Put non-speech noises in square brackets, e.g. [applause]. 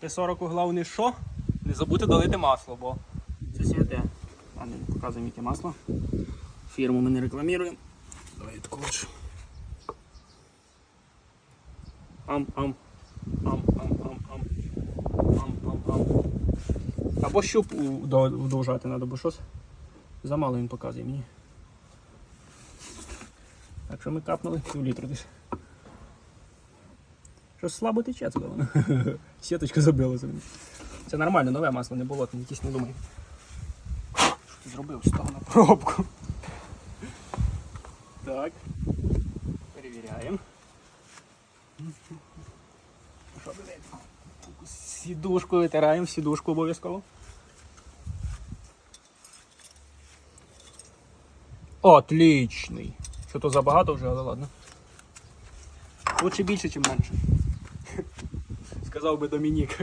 Т-40 головне що? Не забудьте долити масло, бо це святе. А не показуємо яке масло. Фірму ми не рекламуємо. Давай таку. Ам, ам. Ам, ам, ам, ам. Ам, ам, ам. Або щуп вдовжати треба, бо щось замало він показує мені. Так що ми капнули пів літру десь. Щось слабо тече туди воно. [laughs] Сіточка забилася. мені. Це нормально, нове масло, не було, там якісь не думай. Що ти зробив? Став на пробку. Так. Перевіряємо. Що? Сідушку витираємо, сідушку обов'язково. Отличний. Що то забагато вже, але ладно. Лучше більше, ніж менше. Сказав би Домінік.